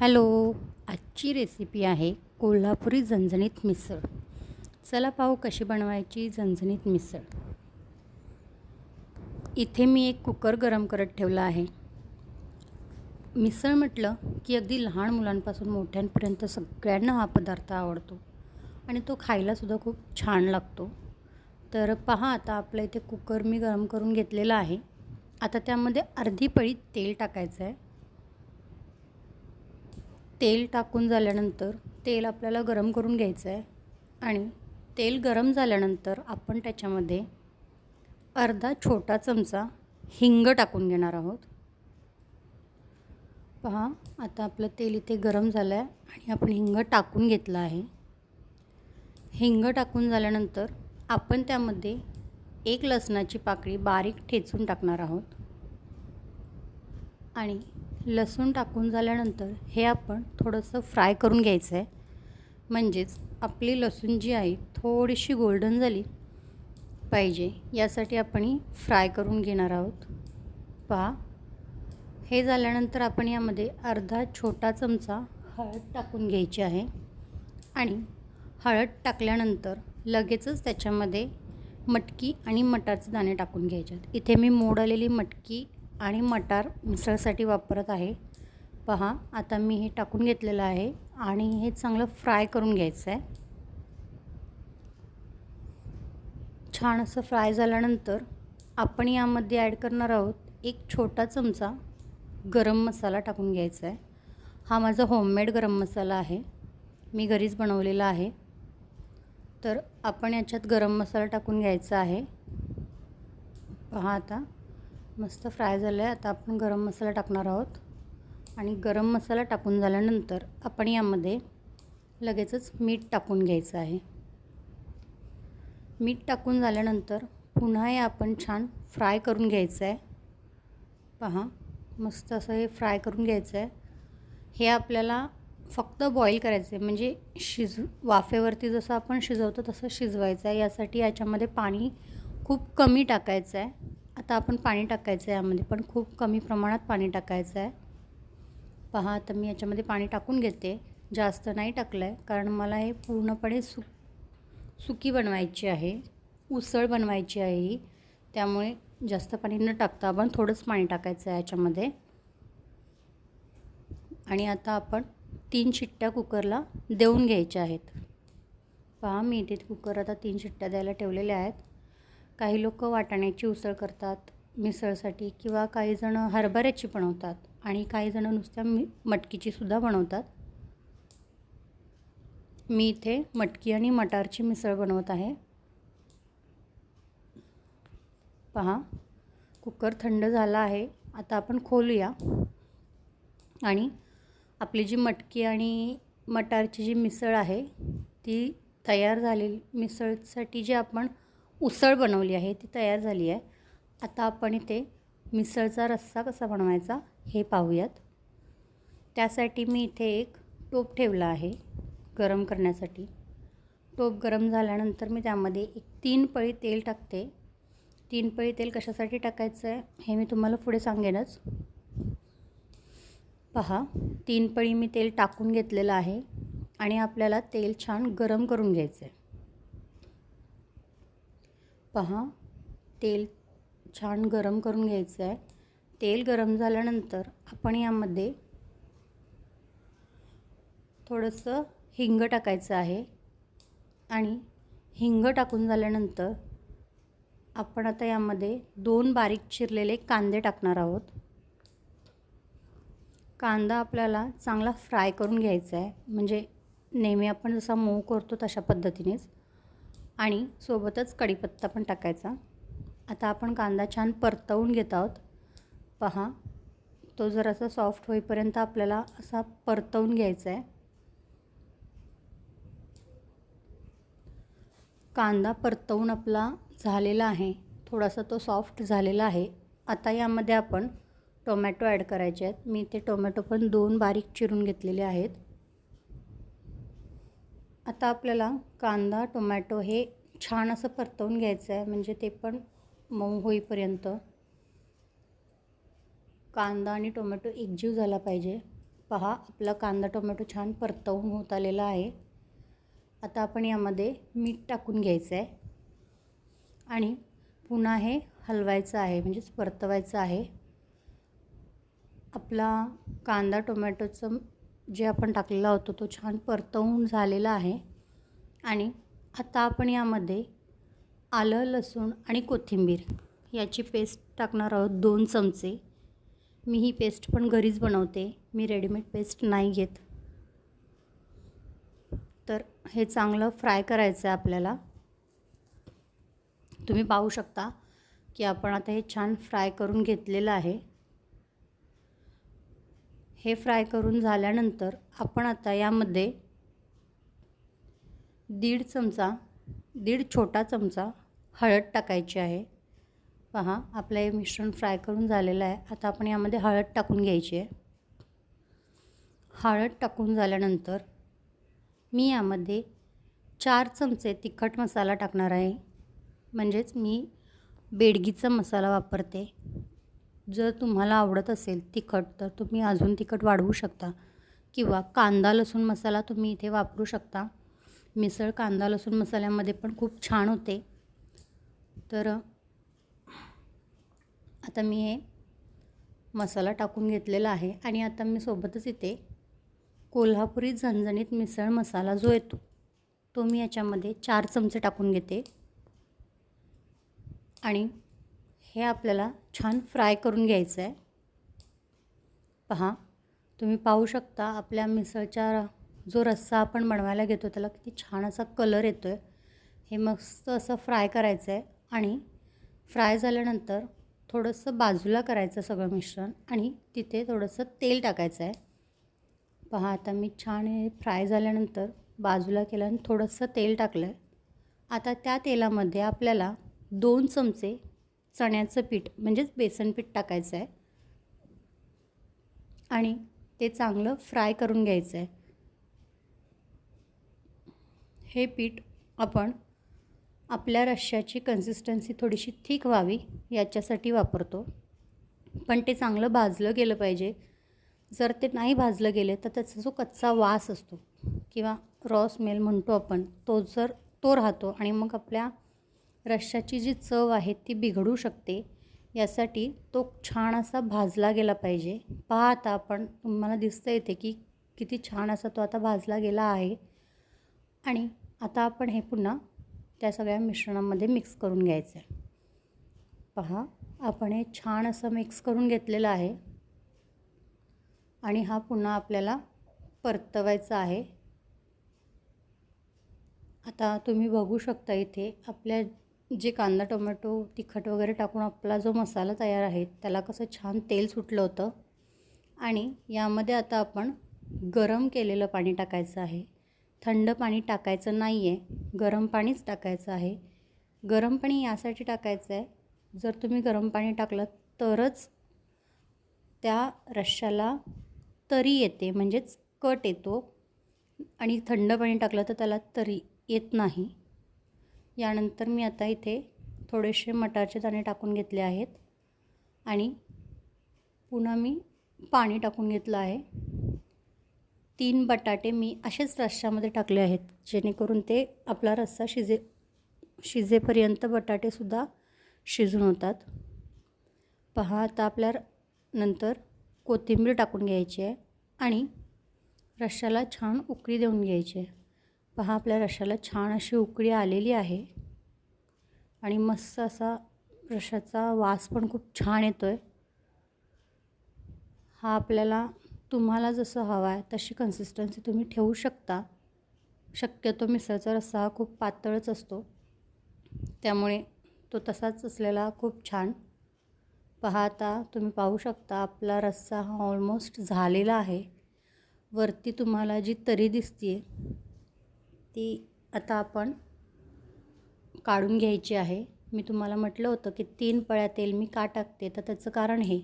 Hello आजची recipe आहे कोल्हापुरी झणझणीत मिसळ. चला पाहू कशी बनवायची झणझणीत मिसळ. इथे मी एक कुकर गरम करत ठेवला आहे. मिसळ म्हटलं की अगदी लहान मुलांपासून मोठ्यांपर्यंत सगळ्यांना हा पदार्थ आवडतो आणि तो खायलासुद्धा खूप छान लागतो. तर पहा आता आपलं इथे कुकर मी गरम करून घेतलेला आहे. आता त्यामध्ये अर्धी पळी तेल टाकायचं आहे. तेल टाकून झाल्यानंतर तेल आपल्याला गरम करून घ्यायचं आहे आणि तेल गरम झाल्यानंतर आपण त्याच्यामध्ये अर्धा छोटा चमचा हिंग टाकून घेणार आहोत. पहा आता आपलं तेल इथे गरम झालं आहे आणि आपण हिंग टाकून घेतलं आहे. हिंग टाकून झाल्यानंतर आपण त्यामध्ये एक लसणाची पाकळी बारीक ठेचून टाकणार आहोत. आणि लसूण टाकून झाल्यानंतर हे आपण थोडंसं फ्राय करून घ्यायचं आहे. म्हणजेच आपली लसूण जी आहे थोडीशी गोल्डन झाली पाहिजे. यासाठी आपण ही फ्राय करून घेणार आहोत. पहा. हे झाल्यानंतर आपण यामध्ये अर्धा छोटा चमचा हळद टाकून घ्यायची आहे. आणि हळद टाकल्यानंतर लगेचच त्याच्यामध्ये मटकी आणि मटारचे दाणे टाकून घ्यायचे आहेत. इथे मी मोड आलेली मटकी आणि मटार मिसळसाठी वापरत आहे. पहा आता मी हे टाकून घेतलेलं आहे आणि हे चांगलं फ्राय करून घ्यायचं आहे छान असं फ्राय झाल्यानंतर आपण यामध्ये ॲड करणार आहोत एक छोटा चमचा गरम मसाला टाकून घ्यायचा आहे हा माझा होममेड गरम मसाला आहे. मी घरीच बनवलेला आहे. तर आपण याच्यात गरम मसाला टाकून घ्यायचा आहे. पहा आता. मस्त फ्राय झालं आहे आता आपण गरम मसाला टाकणार आहोत. आणि गरम मसाला टाकून झाल्यानंतर आपण यामध्ये लगेचच मीठ टाकून घ्यायचं आहे. मीठ टाकून झाल्यानंतर पुन्हा हे आपण छान फ्राय करून घ्यायचं आहे. पहा मस्त असं हे फ्राय करून घ्यायचं आहे. हे आपल्याला फक्त बॉईल करायचं आहे म्हणजे शिज वाफेवरती जसं आपण शिजवतो तसं शिजवायचं आहे. यासाठी याच्यामध्ये पाणी खूप कमी टाकायचं आहे. आता आपण पाणी टाकायचं आहे यामध्ये पण खूप कमी प्रमाणात पाणी टाकायचं आहे पहा आता मी याच्यामध्ये पाणी टाकून घेते. जास्त नाही टाकलं आहे कारण मला हे पूर्णपणे सु सुकी बनवायची आहे. उसळ बनवायची आहे ही. त्यामुळे जास्त पाणी न टाकता आपण थोडंच पाणी टाकायचं आहे याच्यामध्ये. आणि आता आपण तीन शिट्ट्या कुकरला देऊन घ्यायच्या आहेत. पहा मी इथे कुकर आता तीन शिट्ट्या द्यायला ठेवलेल्या आहेत. काही लोक वाटाण्याची उसळ करतात मिसळसाठी किंवा काही जण हरभऱ्याची बनवतात आणि काही जण नुसत्या मी मटकीचीसुद्धा बनवतात. मी इथे मटकी आणि मटारची मिसळ बनवत आहे. पहा कुकर थंड झाला आहे. आता आपण खोलूया. आणि आपली जी मटकी आणि मटारची जी मिसळ आहे ती तयार झालेली मिसळसाठी जी आपण उसळ बनवली आहे ती तयार झाली आहे. आता आपण इथे मिसळचा रस्सा कसा बनवायचा हे पाहूयात. त्यासाठी मी इथे एक टोप ठेवला आहे गरम करण्यासाठी. टोप गरम झाल्यानंतर मी त्यामध्ये एक तीन पळी तेल टाकते. तीन पळी तेल कशासाठी टाकायचं आहे हे मी तुम्हाला पुढे सांगेनच. पहा तीन पळी मी तेल टाकून घेतलेलं आहे आणि आपल्याला तेल छान गरम करून घ्यायचं आहे. पहा तेल छान गरम करून घ्यायचं आहे. तेल गरम झाल्यानंतर आपण यामध्ये थोडंसं हिंग टाकायचं आहे. आणि हिंग टाकून झाल्यानंतर आपण आता यामध्ये दोन बारीक चिरलेले कांदे टाकणार आहोत. कांदा आपल्याला चांगला फ्राय करून घ्यायचा आहे. म्हणजे नेहमी आपण जसा मऊ करतो तशा पद्धतीनेच. आणि सोबतच कढीपत्ता पण टाकायचा. आता आपण कांदा छान परतवून घेत आहोत. पहा तो जरासा सॉफ्ट होईपर्यंत आपल्याला असा परतवून घ्यायचा आहे कांदा परतवून आपला झालेला आहे. थोडासा तो सॉफ्ट झालेला आहे. आता यामध्ये आपण टोमॅटो ॲड करायचे आहेत. मी ते टोमॅटो पण दोन बारीक चिरून घेतलेले आहेत. आता आपल्याला कांदा टोमॅटो हे छान असं परतवून घ्यायचं आहे. म्हणजे ते पण मऊ होईपर्यंत. कांदा आणि टोमॅटो एकजीव झाला पाहिजे. पहा आपला कांदा टोमॅटो छान परतवून होत आलेला आहे. आता आपण यामध्ये मीठ टाकून घ्यायचं आहे. आणि पुन्हा हे हलवायचं आहे म्हणजेच परतवायचं आहे. आपला कांदा टोमॅटोचं जे आपण टाकलेला होतो तो छान परतवून झालेला आहे. आणि आता आपण यामध्ये आलं लसूण आणि कोथिंबीर याची पेस्ट टाकणार आहोत दोन चमचे. मी ही पेस्ट पण घरीच बनवते. मी रेडीमेड पेस्ट नाही घेत. तर हे चांगलं फ्राय करायचं आहे आपल्याला. तुम्ही पाहू शकता की आपण आता हे छान फ्राय करून घेतलेलं आहे. हे फ्राय करून झाल्यानंतर आपण आता यामध्ये दीड चमचा दीड छोटा चमचा हळद टाकायची आहे. पहा आपलं हे मिश्रण फ्राय करून झालेलं आहे. आता आपण यामध्ये हळद टाकून घ्यायची आहे. हळद टाकून झाल्यानंतर मी यामध्ये चार चमचे तिखट मसाला टाकणार आहे. म्हणजेच मी बेडगीचा मसाला वापरते. जर तुम्हाला आवडत असेल तिखट तर तुम्ही अजून तिखट वाढवू शकता. किंवा कांदा लसूण मसाला तुम्ही इथे वापरू शकता. मिसळ कांदा लसूण मसाल्यामध्ये पण खूप छान होते. तर आता मी हे मसाला टाकून घेतलेला आहे आणि आता मी सोबतच इथे कोल्हापुरी झणझणीत मिसळ मसाला जो येतो तो मी याच्यामध्ये चार चमचे टाकून घेते. आणि हे आपल्याला छान फ्राय करून घ्यायचं आहे पहा तुम्ही पाहू शकता आपल्या मिसळच्या जो रस्सा आपण बनवायला घेतो त्याला किती छान असा कलर येतो आहे हे मस्त असं फ्राय करायचं आहे आणि फ्राय झाल्यानंतर थोडंसं बाजूला करायचं सगळं मिश्रण आणि तिथे थोडंसं तेल टाकायचं आहे पहा आता मी छान हे फ्राय झाल्यानंतर बाजूला केलं आणि थोडंसं तेल टाकलं आहे आता त्या तेलामध्ये आपल्याला दोन चमचे चण्याचं पीठ म्हणजेच बेसन पीठ टाकायचं आहे. आणि ते चांगलं फ्राय करून घ्यायचं आहे. हे पीठ आपण आपल्या रश्श्याची कन्सिस्टन्सी थोडीशी थिक व्हावी याच्यासाठी वापरतो. पण ते चांगलं भाजलं गेलं पाहिजे. जर ते नाही भाजलं गेले तर त्याचा जो कच्चा वास असतो किंवा रॉ स्मेल म्हणतो आपण तो जर तो राहतो आणि मग आपल्या रश्श्याची जी चव आहे ती बिघडू शकते. यासाठी तो छान असा भाजला गेला पाहिजे. पहा आता आपण तुम्हाला दिसतं येते की किती छान असा तो आता भाजला गेला आहे. आणि आता आपण हे पुन्हा त्या सगळ्या मिश्रणामध्ये मिक्स करून घ्यायचं आहे. पहा आपण हे छान असं मिक्स करून घेतलेलं आहे. आणि हा पुन्हा आपल्याला परतवायचा आहे. आता तुम्ही बघू शकता इथे आपल्या जे कांदा टोमॅटो तिखट वगैरे टाकून आपला जो मसाला तयार आहे त्याला कसं छान तेल सुटलं होतं. आणि यामध्ये आता आपण गरम केलेलं पाणी टाकायचं आहे. थंड पाणी टाकायचं नाही आहे गरम पाणीच टाकायचं आहे. गरम पाणी यासाठी टाकायचं आहे जर तुम्ही गरम पाणी टाकलं तरच त्या रश्श्याला तरी येते म्हणजेच कट येतो. आणि थंड पाणी टाकलं तर त्याला तरी येत नाही. यानंतर मी आता इथे थोडेसे मटारचे दाणे टाकून घेतले आहेत आणि पुन्हा मी पाणी टाकून घेतलं आहे. तीन बटाटे मी असेच रश्श्यामध्ये टाकले आहेत जेणेकरून ते आपला रस्सा शिजे शिजेपर्यंत बटाटेसुद्धा शिजून होतात. पहा आता आपल्या नंतर कोथिंबीर टाकून घ्यायची आहे आणि रश्श्याला छान उकळी देऊन घ्यायची आहे. पहा आपल्या रशाला छान अशी उकळी आलेली आहे. आणि मस्त असा रशाचा वास पण खूप छान येतो आहे हा आपल्याला तुम्हाला जसं हवा आहे तशी कन्सिस्टन्सी तुम्ही ठेवू शकता. शक्यतो मिसळचा रस्सा हा खूप पातळच असतो. त्यामुळे तो तसाच असलेला खूप छान. पहा आता तुम्ही पाहू शकता आपला रस्सा हा ऑलमोस्ट झालेला आहे. वरती तुम्हाला जी तरी दिसते ती आता आपण काढून घ्यायची आहे. मी तुम्हाला म्हटलं होतं की तीन पळ्या तेल मी का टाकते? तर त्याचं कारण हे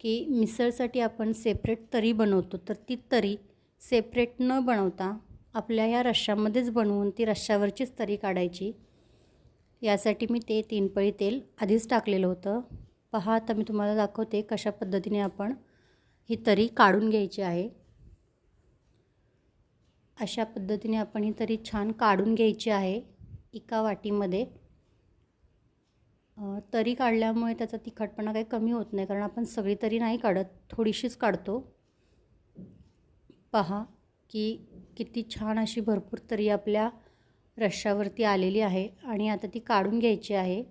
की मिसळसाठी आपण सेपरेट तरी बनवतो तर ती तरी सेपरेट न बनवता आपल्या ह्या रश्श्यामध्येच बनवून ती रश्श्यावरचीच तरी काढायची. यासाठी मी ते तीन पळी तेल आधीच टाकलेलं होतं. पहा आता मी तुम्हाला दाखवते कशा पद्धतीने आपण ही तरी काढून घ्यायची आहे. अशा पद्धतीने आपण ही तरी छान काढून घ्यायची आहे एका वाटीमध्ये. तरी काढल्यामुळे त्याचा तिखटपणा काही कमी होत नाही कारण आपण सगळी तरी नाही काढत थोडीशीच काढतो. पहा की किती छान अशी भरपूर तरी आपल्या रश्श्यावरती आलेली आहे आणि आता ती काढून घ्यायची आहे.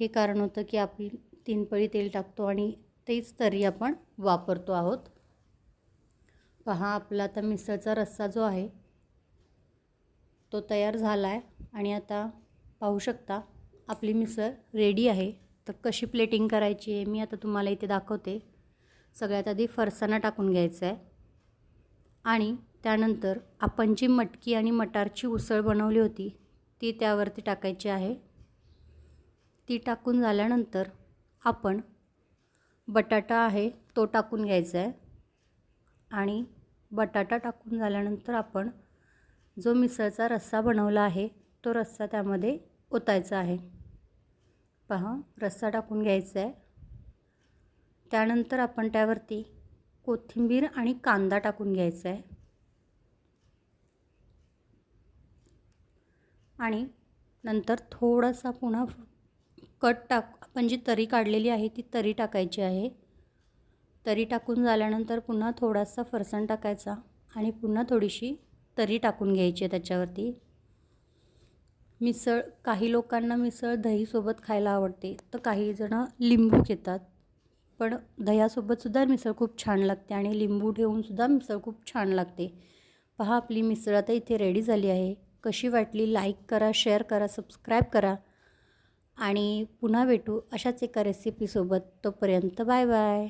हे कारण होतं की आपली तीन पळी तेल टाकतो आणि तेच तरी आपण वापरतो आहोत. पहा आपला आता मिसळचा रस्सा जो आहे तो तयार झाला आहे आणि आता पाहू शकता आपली मिसळ रेडी आहे. तर कशी प्लेटिंग करायची आहे मी आता तुम्हाला इथे दाखवते. सगळ्यात आधी फरसाणा टाकून घ्यायचा आहे आणि त्यानंतर आपण जी मटकी आणि मटारची उसळ बनवली होती ती त्यावरती टाकायची आहे. ती टाकून झाल्यानंतर आपण बटाटा आहे तो टाकून घ्यायचा आहे आणि बटाटा टाकून झाल्यानंतर आपण जो मिसळचा रस्सा बनवला आहे तो रस्सा त्यामध्ये ओतायचा आहे. पहा रस्सा टाकून घ्यायचा आहे. त्यानंतर आपण त्यावरती कोथिंबीर आणि कांदा टाकून घ्यायचा आहे. आणि नंतर थोडासा पुन्हा कट टाक आपण जी तरी काढलेली आहे ती तरी टाकायची आहे. तरी टाकून झाल्यानंतर पुन्हा थोडासा फरसाण टाकायचा आणि पुन्हा थोडीशी तरी टाकून घ्यायची त्याच्यावरती. मिसळ काही लोकांना मिसळ दहीसोबत खायला आवडते तर काही जणं लिंबू घेतात पण दह्यासोबतसुद्धा मिसळ खूप छान लागते आणि लिंबू ठेवूनसुद्धा मिसळ खूप छान लागते. पहा आपली मिसळ आता इथे रेडी झाली आहे. कशी वाटली? लाईक करा शेअर करा सबस्क्राईब करा. आणि पुन्हा भेटू अशाच एका रेसिपीसोबत तोपर्यंत बाय बाय